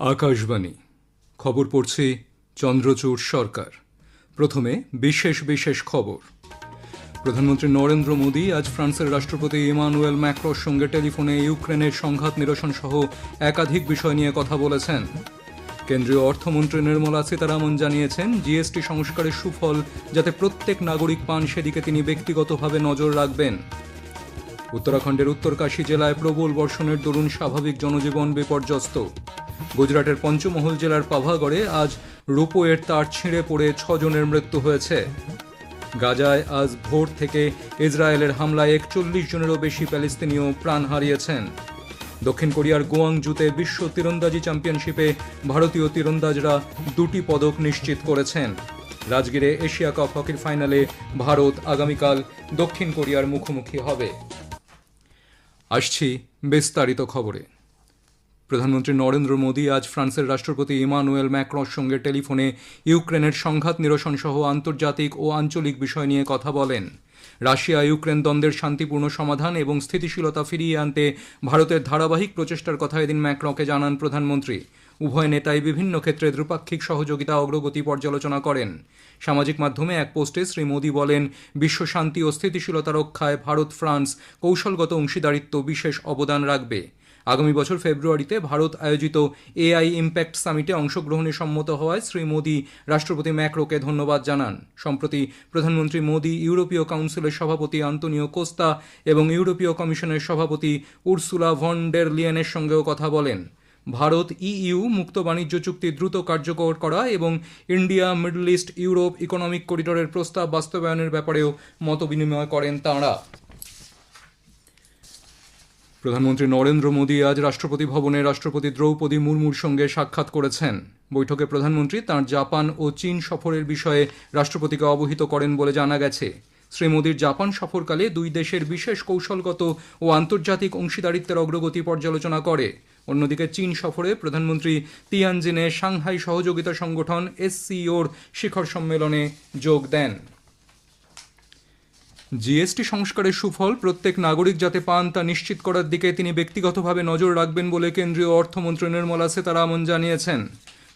আকাশবাণী। খবর পড়ছি চন্দ্রচূড় সরকার। প্রথমে বিশেষ বিশেষ খবর। প্রধানমন্ত্রী নরেন্দ্র মোদী আজ ফ্রান্সের রাষ্ট্রপতি ইমানুয়েল ম্যাক্রোর সঙ্গে টেলিফোনে ইউক্রেনের সংঘাত নিরসন সহ একাধিক বিষয় নিয়ে কথা বলেছেন। কেন্দ্রীয় অর্থমন্ত্রী নির্মলা সীতারামন জানিয়েছেন, জিএসটি সংস্কারের সুফল যাতে প্রত্যেক নাগরিক পান সেদিকে তিনি ব্যক্তিগতভাবে নজর রাখবেন। উত্তরাখণ্ডের উত্তরকাশী জেলায় প্রবল বর্ষণের দরুন স্বাভাবিক জনজীবন বিপর্যস্ত। গুজরাটের পঞ্চমহল জেলার পাভাগড়ে আজ রোপওয়ের তার ছিঁড়ে পড়ে ছজনের মৃত্যু হয়েছে। গাজায় আজ ভোর থেকে ইসরায়েলের হামলায় একচল্লিশ জনেরও বেশি প্যালেস্তিনীয় প্রাণ হারিয়েছেন। দক্ষিণ কোরিয়ার গোয়াংজুতে বিশ্ব তীরন্দাজি চ্যাম্পিয়নশিপে ভারতীয় তীরন্দাজরা দুটি পদক নিশ্চিত করেছেন। রাজগীরে এশিয়া কাপ হকির ফাইনালে ভারত আগামীকাল দক্ষিণ কোরিয়ার মুখোমুখি হবে। আসছি বিস্তারিত খবরে। প্রধানমন্ত্রী নরেন্দ্র মোদী আজ ফ্রান্সের রাষ্ট্রপতি ইমানুয়েল ম্যাক্রোর সঙ্গে টেলিফোনে ইউক্রেনের সংঘাত নিরসন সহ আন্তর্জাতিক ও আঞ্চলিক বিষয় নিয়ে কথা বলেন। রাশিয়া ইউক্রেন দ্বন্দ্বের শান্তিপূর্ণ সমাধান এবং স্থিতিশীলতা ফিরিয়ে আনতে ভারতের ধারাবাহিক প্রচেষ্টার কথা এদিন ম্যাক্রোকে জানান প্রধানমন্ত্রী। উভয় নেতাই বিভিন্ন ক্ষেত্রে দ্বিপাক্ষিক সহযোগিতা অগ্রগতি পর্যালোচনা করেন। সামাজিক মাধ্যমে এক পোস্টে শ্রী মোদী বলেন, বিশ্ব শান্তি ও স্থিতিশীলতা রক্ষায় ভারত ফ্রান্স কৌশলগত অংশীদারিত্ব বিশেষ অবদান রাখবে। আগামী বছর ফেব্রুয়ারিতে ভারত আয়োজিত এআই ইম্প্যাক্ট সামিটে অংশগ্রহণে সম্মত হওয়ায় শ্রী মোদী রাষ্ট্রপতি ম্যাক্রোকে ধন্যবাদ জানান। সম্প্রতি প্রধানমন্ত্রী মোদী, ইউরোপীয় কাউন্সিলের সভাপতি আন্তনিও কোস্তা এবং ইউরোপীয় কমিশনের সভাপতি উর্সুলা ভন ডের লিয়েনের সঙ্গেও কথা বলেন। ভারত, ইইউ, মুক্ত বাণিজ্য চুক্তি দ্রুত কার্যকর করা এবং India, middle east, Europe economic করিডোরের প্রস্তাব বাস্তবায়নের ব্যাপারেও মতবিনিময় করেন তাঁরা। প্রধানমন্ত্রী নরেন্দ্র মোদী আজ রাষ্ট্রপতি ভবনে রাষ্ট্রপতি দ্রৌপদী মুর্মুর সঙ্গে সাক্ষাৎ করেছেন। বৈঠকে প্রধানমন্ত্রী তাঁর জাপান ও চীন সফরের বিষয়ে রাষ্ট্রপতিকে অবহিত করেন বলে জানা গেছে। শ্রী মোদীর জাপান সফরকালে দুই দেশের বিশেষ কৌশলগত ও আন্তর্জাতিক অংশীদারিত্বের অগ্রগতি পর্যালোচনা করে। অন্যদিকে চীন সফরে প্রধানমন্ত্রী তিয়ানজিনে সাংহাই সহযোগিতা সংগঠন এসসিওর শিখর সম্মেলনে যোগ দেন। জিএসটি সংস্কারের সুফল, প্রত্যেক নাগরিক যাতে পান তা নিশ্চিত করার দিকে তিনি ব্যক্তিগতভাবে নজর রাখবেন বলে কেন্দ্রীয় অর্থমন্ত্রী নির্মলা সীতারামন জানিয়েছেন।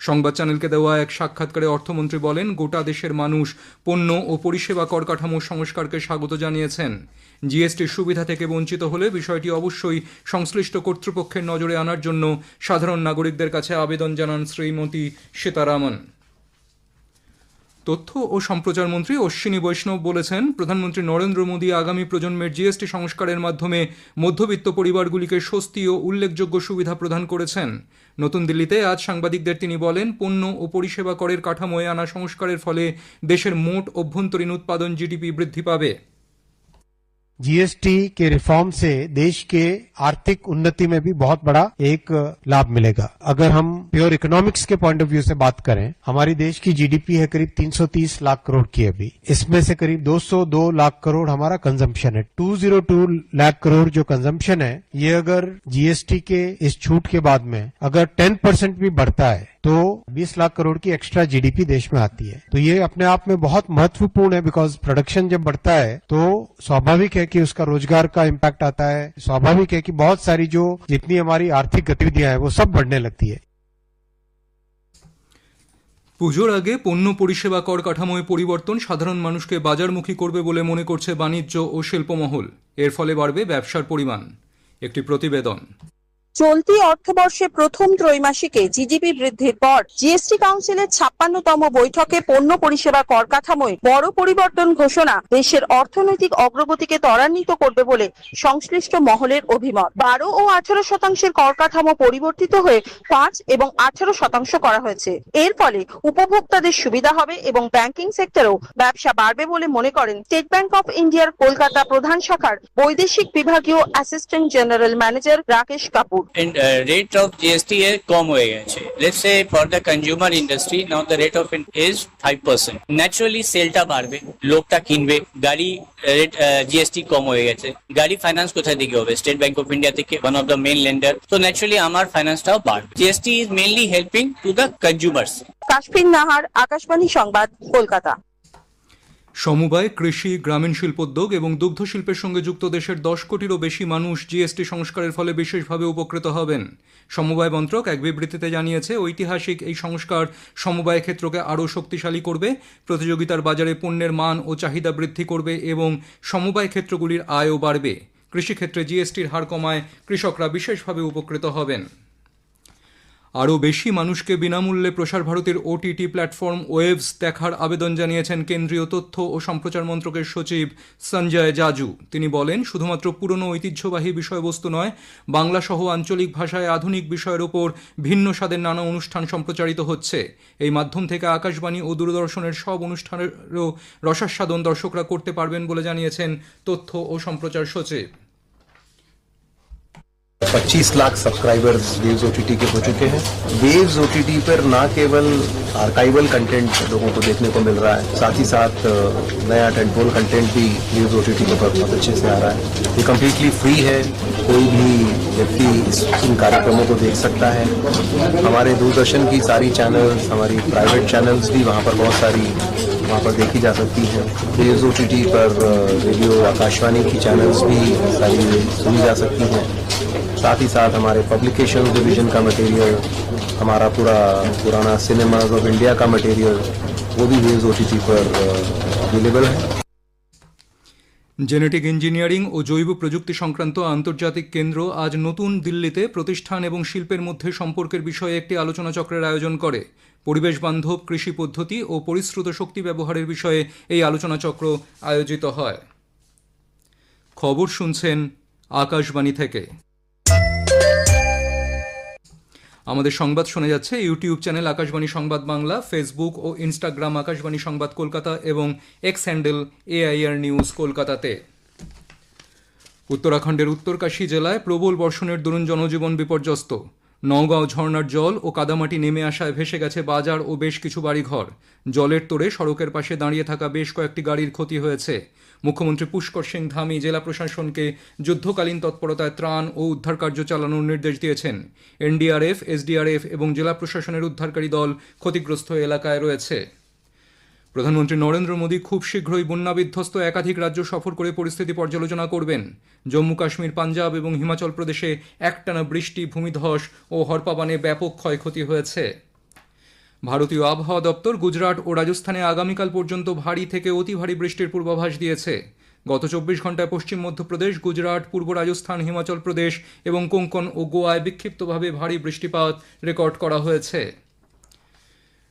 সংবাদ চ্যানেলকে দেওয়া এক সাক্ষাৎকারে অর্থমন্ত্রী বলেন, গোটা দেশের মানুষ পণ্য ও পরিষেবা কর কাঠামোর সংস্কারকে স্বাগত জানিয়েছেন। জিএসটির সুবিধা থেকে বঞ্চিত হলে বিষয়টি অবশ্যই সংশ্লিষ্ট কর্তৃপক্ষের নজরে আনার জন্য সাধারণ নাগরিকদের কাছে আবেদন জানান শ্রীমতী সীতারামন। তথ্য ও সম্প্রচার মন্ত্রী অশ্বিনী বৈষ্ণব বলেছেন, প্রধানমন্ত্রী নরেন্দ্র মোদী আগামী প্রজন্মের জিএসটি সংস্কারের মাধ্যমে মধ্যবিত্ত পরিবারগুলিকে স্বস্তি ও উল্লেখযোগ্য সুবিধা প্রদান করেছেন। নতুন দিল্লিতে আজ সাংবাদিকদের তিনি বলেন, পণ্য ও পরিষেবা করের কাঠামোয় আনা সংস্কারের ফলে দেশের মোট অভ্যন্তরীণ উৎপাদন জিডিপি বৃদ্ধি পাবে। जीएसटी के रिफॉर्म से देश के आर्थिक उन्नति में भी बहुत बड़ा एक लाभ मिलेगा। अगर हम प्योर इकोनॉमिक्स के पॉइंट ऑफ़ व्यू से बात करें, हमारी देश की जीडीपी है करीब 330 लाख करोड़ की अभी। इसमें से करीब 202 लाख करोड़ हमारा कंजम्पशन है। 202 लाख करोड़ जो कंजम्पशन है, ये अगर जीएसटी के इस छूट के बाद में अगर 10 परसेंट भी बढ़ता है तो 20 लाख करोड़ की एक्स्ट्रा जीडीपी देश में आती है तो ये अपने आप में बहुत महत्वपूर्ण है बिकॉज प्रोडक्शन जब बढ़ता है तो स्वाभाविक है कि उसका रोजगार का इम्पैक्ट आता है स्वाभाविक है कि बहुत सारी जो जितनी हमारी आर्थिक गतिविधियां हैं वो सब बढ़ने लगती है পুজোর আগে পণ্য পরিষেবা কর কাঠামোয় পরিবর্তন সাধারণ মানুষকে বাজারমুখী করবে বলে মনে করছে বাণিজ্য ও শিল্পমহল এর ফলে বাড়বে ব্যবসার পরিমাণ একটি প্রতিবেদন চলতি অর্থবর্ষে প্রথম ত্রৈমাসিকে জিডিপি বৃদ্ধির পর জিএসটি কাউন্সিলের ছাপ্পান্নতম বৈঠকে পণ্য পরিষেবা কর কাঠামোয় বড় পরিবর্তন ঘোষণা দেশের অর্থনৈতিক অগ্রগতিকে ত্বরান্বিত করবে বলে সংশ্লিষ্ট মহলের অভিমত। বারো ও আঠারো শতাংশের কর কাঠামো পরিবর্তিত হয়ে পাঁচ এবং আঠারো শতাংশ করা হয়েছে। এর ফলে উপভোক্তাদের সুবিধা হবে এবং ব্যাংকিং সেক্টরেও ব্যবসা বাড়বে বলে মনে করেন স্টেট ব্যাংক অফ ইন্ডিয়ার কলকাতা প্রধান শাখার বৈদেশিক বিভাগীয় assistant general manager Rakesh Kapoor. Rate of GST এ কম হয়ে গেছে let's say for the consumer industry, now the rate of it is 5% সেলটা বাড়বে লোকটা কিনবে গাড়ি রেট জিএসটি কম হয়ে গেছে গাড়ি ফাইন্যান্স কোথায় থেকে হবে স্টেট ব্যাংক অফ ইন্ডিয়া থেকে one of the main lender তো ন্যাচুরালি আমার ফাইন্যান্সটাও বাড়বে GST is mainly helping to the consumers Kashmir Nahar, Akashvani সংবাদ, কলকাতা। সমবায়, কৃষি, গ্রামীণ শিল্পোদ্যোগ এবং দুগ্ধ শিল্পের সঙ্গে যুক্ত দেশের দশ কোটিরও বেশি মানুষ জিএসটি সংস্কারের ফলে বিশেষভাবে উপকৃত হবেন। সমবায় মন্ত্রক এক বিবৃতিতে জানিয়েছে, ঐতিহাসিক এই সংস্কার সমবায় ক্ষেত্রকে আরও শক্তিশালী করবে, প্রতিযোগিতার বাজারে পণ্যের মান ও চাহিদা বৃদ্ধি করবে এবং সমবায় ক্ষেত্রগুলির আয়ও বাড়বে। কৃষিক্ষেত্রে জিএসটির হার কমায় কৃষকরা বিশেষভাবে উপকৃত হবেন। আরও বেশি মানুষকে বিনামূল্যে প্রসার ভারতীর ওটিটি প্ল্যাটফর্ম ওয়েভস দেখার আবেদন জানিয়েছেন কেন্দ্রীয় তথ্য ও সম্প্রচার মন্ত্রকের সচিব সঞ্জয় জাজু। তিনি বলেন, শুধুমাত্র পুরনো ঐতিহ্যবাহী বিষয়বস্তু নয়, বাংলা সহ আঞ্চলিক ভাষায় আধুনিক বিষয়ের ওপর ভিন্ন স্বাদের নানা অনুষ্ঠান সম্প্রচারিত হচ্ছে। এই মাধ্যম থেকে আকাশবাণী ও দূরদর্শনের সব অনুষ্ঠানেরও রসাস্বাদন দর্শকরা করতে পারবেন বলে জানিয়েছেন তথ্য ও সম্প্রচার সচিব। 25 लाख सब्सक्राइबर्स वेव्स ओटीटी के हो चुके हैं। वेव्स ओटीटी पर ना केवल आर्काइवल कंटेंट लोगों को देखने को मिल रहा है, साथ ही साथ नया टेंटपोल कंटेंट भी वेव्स ओटीटी के ऊपर बहुत अच्छे से आ रहा है। ये कम्प्लीटली फ्री है। कोई भी व्यक्ति इन कार्यक्रमों को देख सकता है। हमारे दूरदर्शन की सारी चैनल्स हमारी प्राइवेट चैनल्स भी वहाँ पर बहुत सारी वहाँ पर देखी जा सकती हैं। वेव्स ओटीटी पर रेडियो आकाशवाणी की चैनल्स भी सारी सुनी जा सकती हैं। साथ ही साथ हमारे पब्लिकेशन डिवीजन का मटेरियल हमारा पूरा पुराना सिनेमाज ऑफ इंडिया का मटेरियल वो भी वेव्स ओटीटी पर अवेलेबल है জেনেটিক ইঞ্জিনিয়ারিং ও জৈব প্রযুক্তি সংক্রান্ত আন্তর্জাতিক কেন্দ্র আজ নতুন দিল্লিতে প্রতিষ্ঠান এবং শিল্পের মধ্যে সম্পর্কের বিষয়ে একটি আলোচনা চক্রের আয়োজন করে পরিবেশ বান্ধব কৃষি পদ্ধতি ও পরিশ্রুত শক্তি ব্যবহারের বিষয়ে এই আলোচনা চক্র আয়োজিত হয় খবর শুনছেন আকাশবাণী থেকে আমাদের সংবাদ শোনা যাচ্ছে। ইউটিউব চ্যানেল আকাশবাণী সংবাদ বাংলা, ফেসবুক ও ইনস্টাগ্রাম আকাশবাণী সংবাদ কলকাতা এবং এক্স হ্যান্ডেল এআইআর নিউজ কলকাতাতে। উত্তরাখণ্ডের উত্তরকাশী জেলায় প্রবল বর্ষণের দরুন জনজীবন বিপর্যস্ত। নওগাঁও ঝর্নার জল ও কাদামাটি নেমে আসায় ভেসে গেছে বাজার ও বেশ কিছু বাড়িঘর। জলের তোড়ে সড়কের পাশে দাঁড়িয়ে থাকা বেশ কয়েকটি গাড়ির ক্ষতি হয়েছে। মুখ্যমন্ত্রী পুষ্কর সিং ধামি জেলা প্রশাসনকে যুদ্ধকালীন তৎপরতায় ত্রাণ ও উদ্ধার কার্য চালানোর নির্দেশ দিয়েছেন। এনডিআরএফ, এসডিআরএফ এবং জেলা প্রশাসনের উদ্ধারকারী দল ক্ষতিগ্রস্ত এলাকায় রয়েছে। প্রধানমন্ত্রী নরেন্দ্র মোদী খুব শীঘ্রই বন্যা বিধ্বস্ত একাধিক রাজ্য সফর করে পরিস্থিতি পর্যালোচনা করবেন। জম্মু কাশ্মীর, পাঞ্জাব এবং হিমাচল প্রদেশে একটানা বৃষ্টি, ভূমিধস ও হরপাবানে ব্যাপক ক্ষয়ক্ষতি হয়েছে। ভারতীয় আবহাওয়া দপ্তর গুজরাট ও রাজস্থানে আগামীকাল পর্যন্ত ভারী থেকে অতি ভারী বৃষ্টির পূর্বাভাস দিয়েছে। গত চব্বিশ ঘন্টায় পশ্চিম মধ্যপ্রদেশ, গুজরাট, পূর্ব রাজস্থান, হিমাচল প্রদেশ এবং কোঙ্কন ও গোয়ায় বিক্ষিপ্তভাবে ভারী বৃষ্টিপাত রেকর্ড করা হয়েছে।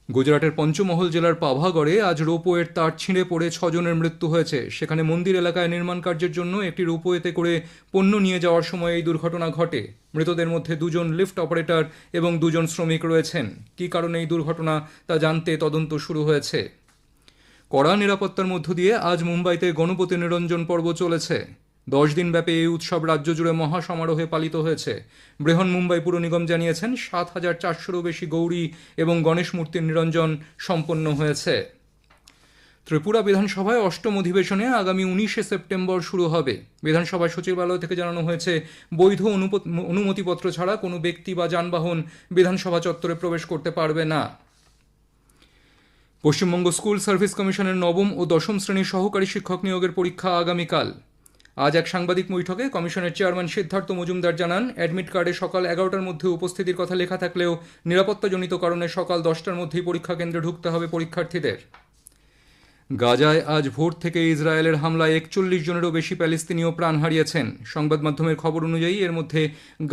গুজরাটের পঞ্চমহল জেলার পাভাগড়ে আজ রোপওয়ের তার ছিঁড়ে পড়ে ছজনের মৃত্যু হয়েছে। সেখানে মন্দির এলাকায় নির্মাণ কার্যের জন্য একটি রোপওয়েতে করে পণ্য নিয়ে যাওয়ার সময় এই দুর্ঘটনা ঘটে। মৃতদের মধ্যে দুজন লিফট অপারেটর এবং দুজন শ্রমিক রয়েছেন। কী কারণে এই দুর্ঘটনা তা জানতে তদন্ত শুরু হয়েছে। কড়া নিরাপত্তার মধ্য দিয়ে আজ মুম্বাইতে গণপতি নিরঞ্জন পর্ব চলেছে। দশ দিন ব্যাপী এই উৎসব রাজ্য জুড়ে মহা সমারোহে পালিত হয়েছে। বৃহন মুম্বাই পুর নিগম জানিয়েছেন, সাত হাজার চারশোরও বেশি গৌরী এবং গণেশ মূর্তির নিরঞ্জন সম্পন্ন হয়েছে। ত্রিপুরা বিধানসভায় অষ্টম অধিবেশনে আগামী উনিশে সেপ্টেম্বর শুরু হবে। বিধানসভা সচিবালয় থেকে জানানো হয়েছে, বৈধ অনুমতিপত্র ছাড়া কোনো ব্যক্তি বা যানবাহন বিধানসভা চত্বরে প্রবেশ করতে পারবে না। পশ্চিমবঙ্গ স্কুল সার্ভিস কমিশনের নবম ও দশম শ্রেণির সহকারী শিক্ষক নিয়োগের পরীক্ষা আগামীকাল। আজ এক সাংবাদিক বৈঠকে কমিশনের চেয়ারম্যান সিদ্ধার্থ মজুমদার জানান, অ্যাডমিট কার্ডে সকাল এগারোটার মধ্যে উপস্থিতির কথা লেখা থাকলেও নিরাপত্তাজনিত কারণে সকাল দশটার মধ্যেই পরীক্ষা কেন্দ্রে ঢুকতে হবে পরীক্ষার্থীদের। গাজায় আজ ভোর থেকে ইসরায়েলের হামলায় একচল্লিশ জনেরও বেশি প্যালেস্তিনীয় প্রাণ হারিয়েছেন। সংবাদ মাধ্যমের খবর অনুযায়ী এর মধ্যে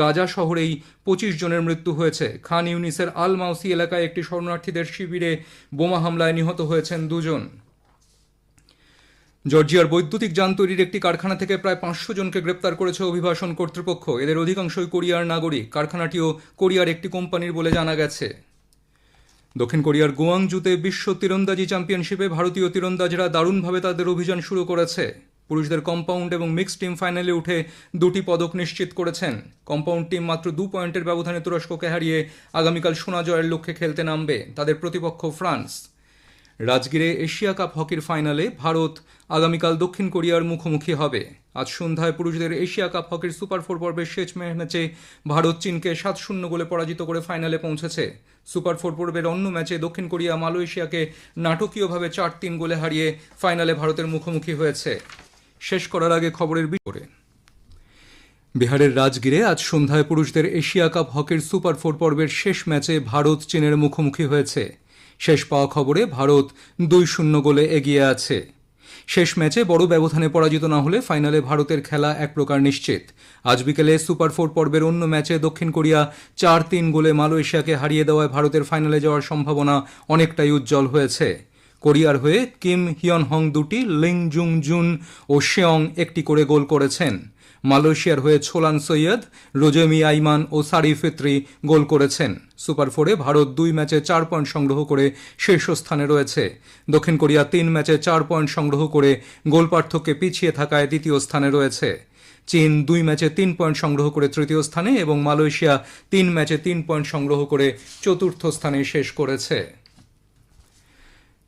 গাজা শহরেই পঁচিশ জনের মৃত্যু হয়েছে। খান ইউনিসের আল মাউসি এলাকায় একটি শরণার্থীদের শিবিরে বোমা হামলায় নিহত হয়েছেন দুজন। জর্জিয়ার বৈদ্যুতিক যান তৈরির একটি কারখানা থেকে প্রায় পাঁচশো জনকে গ্রেপ্তার করেছে অভিবাসন কর্তৃপক্ষ। এদের অধিকাংশই কোরিয়ার নাগরিক। কারখানাটিও কোরিয়ার একটি কোম্পানির বলে জানা গেছে। দক্ষিণ কোরিয়ার গোয়াংজুতে বিশ্ব তীরন্দাজি চ্যাম্পিয়নশিপে ভারতীয় তীরন্দাজরা দারুণভাবে তাদের অভিযান শুরু করেছে। পুরুষদের কম্পাউন্ড এবং মিক্সড টিম ফাইনালে উঠে দুটি পদক নিশ্চিত করেছেন। কম্পাউন্ড টিম মাত্র দু পয়েন্টের ব্যবধানে তুরস্ককে হারিয়ে আগামীকাল সোনা জয়ের লক্ষ্যে খেলতে নামবে। তাদের প্রতিপক্ষ ফ্রান্স। রাজগীরে এশিয়া কাপ হকির ফাইনালে ভারত আগামীকাল দক্ষিণ কোরিয়ার মুখোমুখি হবে। আজ সন্ধ্যায় পুরুষদের এশিয়া কাপ হকির সুপার ফোর পর্বের শেষ ম্যাচে ভারত চীনকে সাত শূন্য গোলে পরাজিত করে ফাইনালে পৌঁছেছে। সুপার ফোর পর্বের অন্য ম্যাচে দক্ষিণ কোরিয়া মালয়েশিয়াকে নাটকীয়ভাবে চার তিন গোলে হারিয়ে ফাইনালে ভারতের মুখোমুখি হয়েছে। শেষ করার আগে খবরের বিপরে বিহারের রাজগীরে আজ সন্ধ্যায় পুরুষদের এশিয়া কাপ হকির সুপার ফোর পর্বের শেষ ম্যাচে ভারত চীনের মুখোমুখি হয়েছে। শেষ পাওয়া খবরে ভারত দুই শূন্য গোলে এগিয়ে আছে। শেষ ম্যাচে বড় ব্যবধানে পরাজিত না হলে ফাইনালে ভারতের খেলা এক প্রকার নিশ্চিত। আজ বিকেলে সুপার ফোর পর্বের অন্য ম্যাচে দক্ষিণ কোরিয়া চার তিন গোলে মালয়েশিয়াকে হারিয়ে দেওয়ায় ভারতের ফাইনালে যাওয়ার সম্ভাবনা অনেকটাই উজ্জ্বল হয়েছে। কোরিয়ার হয়ে কিম হিয়ন হং দুটি, লিং জুং জুন ও শেয়ং একটি করে গোল করেছেন। মালয়েশিয়ার হয়ে ছোলান সৈয়দ রোজেমি আইমান ও সারি ফিত্রি গোল করেছেন। সুপার ফোরে ভারত দুই ম্যাচে চার পয়েন্ট সংগ্রহ করে শীর্ষস্থানে রয়েছে। দক্ষিণ কোরিয়া তিন ম্যাচে চার পয়েন্ট সংগ্রহ করে গোল পার্থক্যে পিছিয়ে থাকায় দ্বিতীয় স্থানে রয়েছে। চীন দুই ম্যাচে তিন পয়েন্ট সংগ্রহ করে তৃতীয় স্থানে এবং মালয়েশিয়া তিন ম্যাচে তিন পয়েন্ট সংগ্রহ করে চতুর্থ স্থানে শেষ করেছে।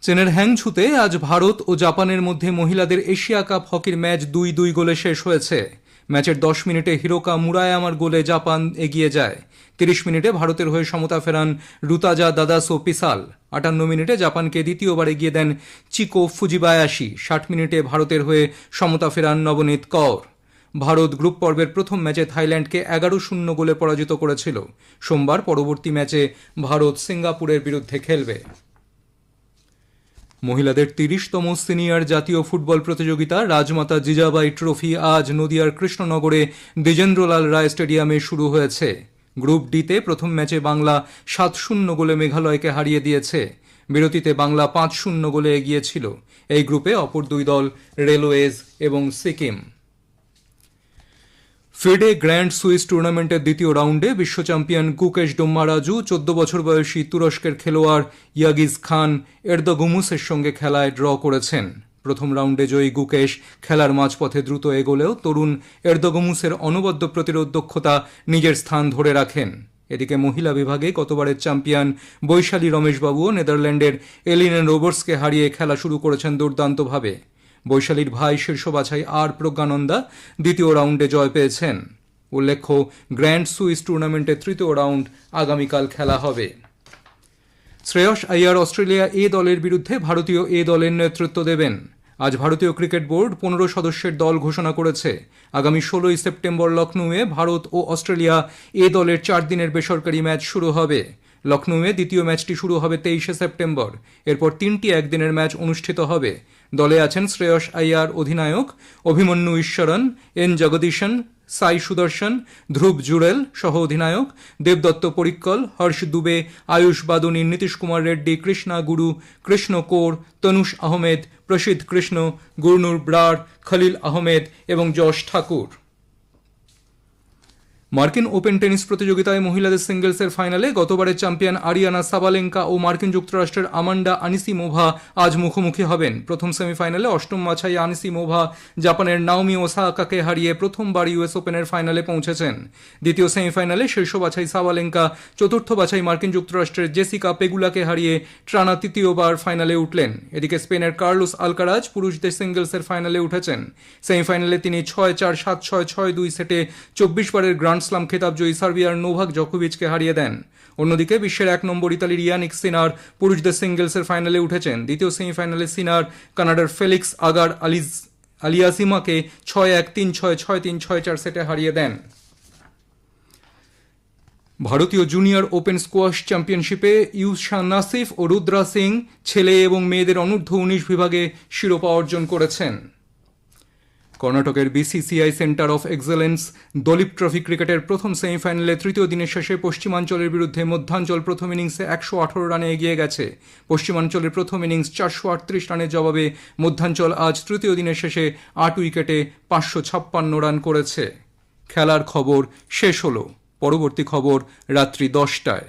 চীনের হ্যাংছুতে আজ ভারত ও জাপানের মধ্যে মহিলাদের এশিয়া কাপ হকির ম্যাচ দুই দুই গোলে শেষ হয়েছে। ম্যাচের দশ মিনিটে হিরোকা মুরায়ামার গোলে জাপান এগিয়ে যায়। তিরিশ মিনিটে ভারতের হয়ে সমতা ফেরান রুতাজা দাদাসো পিসাল। আটান্ন মিনিটে জাপানকে দ্বিতীয়বার এগিয়ে দেন চিকো ফুজিবায়াশি। ষাট মিনিটে ভারতের হয়ে সমতা ফেরান নবনীত কৌর। ভারত গ্রুপ পর্বের প্রথম ম্যাচে থাইল্যান্ডকে এগারো শূন্য গোলে পরাজিত করেছিল। সোমবার পরবর্তী ম্যাচে ভারত সিঙ্গাপুরের বিরুদ্ধে খেলবে। মহিলাদের তিরিশতম সিনিয়র জাতীয় ফুটবল প্রতিযোগিতা রাজমাতা জিজাবাই ট্রফি আজ নদিয়ার কৃষ্ণনগরে দ্বিজেন্দ্রলাল রায় স্টেডিয়ামে শুরু হয়েছে। গ্রুপ ডিতে প্রথম ম্যাচে বাংলা সাত শূন্য গোলে মেঘালয়কে হারিয়ে দিয়েছে। বিরতিতে বাংলা পাঁচ শূন্য গোলে এগিয়েছিল। এই গ্রুপে অপর দুই দল রেলওয়েজ এবং সিকিম। ফিডে গ্র্যান্ড সুইস টুর্নামেন্টের দ্বিতীয় রাউন্ডে বিশ্ব চ্যাম্পিয়ন গুকেশ ডোম্মারাজু চোদ্দ বছর বয়সী তুরস্কের খেলোয়াড় ইয়াগিজ খান এরদগুমুসের সঙ্গে খেলায় ড্র করেছেন। প্রথম রাউন্ডে জয়ী গুকেশ খেলার মাঝপথে দ্রুত এগোলেও তরুণ এরদগমুসের অনবদ্য প্রতিরোধ দক্ষতা নিজের স্থান ধরে রাখেন। এদিকে মহিলা বিভাগে গতবারের চ্যাম্পিয়ন বৈশালী রমেশবাবুও নেদারল্যান্ডের এলিনেন রোবর্সকে হারিয়ে খেলা শুরু করেছেন দুর্দান্তভাবে। বৈশালীর ভাই শীর্ষ বাছাই আর প্রজ্ঞানন্দা দ্বিতীয় রাউন্ডে জয় পেয়েছেন। উল্লেখ্য, গ্র্যান্ড সুইস টুর্নামেন্টের তৃতীয় রাউন্ড আগামীকাল খেলা হবে। শ্রেয়স আইয়ার অস্ট্রেলিয়া এ দলের বিরুদ্ধে ভারতীয় এ দলের নেতৃত্ব দেবেন। আজ ভারতীয় ক্রিকেট বোর্ড পনেরো সদস্যের দল ঘোষণা করেছে। আগামী ষোলোই সেপ্টেম্বর লখনৌয়ে ভারত ও অস্ট্রেলিয়া এ দলের চার দিনের বেসরকারি ম্যাচ শুরু হবে। লখনৌয়ে দ্বিতীয় ম্যাচটি শুরু হবে তেইশে সেপ্টেম্বর। এরপর তিনটি একদিনের ম্যাচ অনুষ্ঠিত হবে। দলে আছেন শ্রেয়স আইয়ার অধিনায়ক, অভিমন্যু ঈশ্বরন, এন জগদীশন, সাই সুদর্শন, ধ্রুব জুড়েল সহ অধিনায়ক, দেবদত্ত পরিক্কল হর্ষ দুবে, আয়ুষ বাদনী, নীতিশ কুমার রেড্ডি, কৃষ্ণা গুরু, কৃষ্ণ কোর, তনুষ আহমেদ, প্রসিদ্ধ কৃষ্ণ, গুরনুর ব্রার, খলিল আহমেদ এবং যশ ঠাকুর। মার্কিন ওপেন টেনিস প্রতিযোগিতায় মহিলাদের সিঙ্গলসের ফাইনালে গতবারের চ্যাম্পিয়ন আরিয়ানা সাবালেঙ্কা ও মার্কিন যুক্তরাষ্ট্রের আমান্ডা আনিসিমোভা আজ মুখোমুখি হবেন। প্রথম সেমিফাইনালে অষ্টম বাছাই আনিসিমোভা জাপানের নাওমি ওসাকাকে হারিয়ে প্রথমবার ইউএস ওপেনের ফাইনালে পৌঁছেছেন। দ্বিতীয় সেমিফাইনালে শীর্ষ বাছাই সাবালেঙ্কা, চতুর্থ বাছাই মার্কিন যুক্তরাষ্ট্রের জেসিকা পেগুলাকে হারিয়ে ট্রানা তৃতীয়বার ফাইনালে উঠলেন। এদিকে স্পেনের কার্লোস আলকারাজ পুরুষদের সিঙ্গলসের ফাইনালে উঠেছেন। সেমিফাইনালে তিনি ছয় চার, সাত ছয় ছয় দুই সেটে চব্বিশ বারের গ্র্যান্ড স্লাম খেতাব জয়ী সার্বিয়ার নোভাক জকোভিচকে হারিয়ে দেন। অন্যদিকে বিশ্বের এক নম্বর ইতালির ইয়ানিক সিনার পুরুষদের সিঙ্গেলসের ফাইনালে উঠেছেন। দ্বিতীয় সেমিফাইনালে সিনার কানাডার ফেলিক্স আগার আলিজ আলিয়াসিমাকে ছয় এক, তিন ছয় ছয় তিন, ছয় চার সেটে হারিয়ে দেন। ভারতীয় জুনিয়র ওপেন স্কোয়াশ চ্যাম্পিয়নশিপে ইউশা নাসিফ ও রুদ্রা সিং ছেলে এবং মেয়েদের অনূর্ধ্ব উনিশ বিভাগে শিরোপা অর্জন করেছেন। কর্ণাটকের BCCI centre of excellence, Duleep trophy ক্রিকেটের প্রথম সেমিফাইনালে তৃতীয় দিনের শেষে পশ্চিমাঞ্চলের বিরুদ্ধে মধ্যাঞ্চল প্রথম ইনিংসে একশো আঠারো রানে এগিয়ে গেছে। পশ্চিমাঞ্চলের প্রথম ইনিংস চারশো আটত্রিশ রানের জবাবে মধ্যাঞ্চল আজ তৃতীয় দিনের শেষে আট উইকেটে পাঁচশো ছাপ্পান্ন রান করেছে। খেলার খবর শেষ হলো। পরবর্তী খবর রাত্রি দশটায়।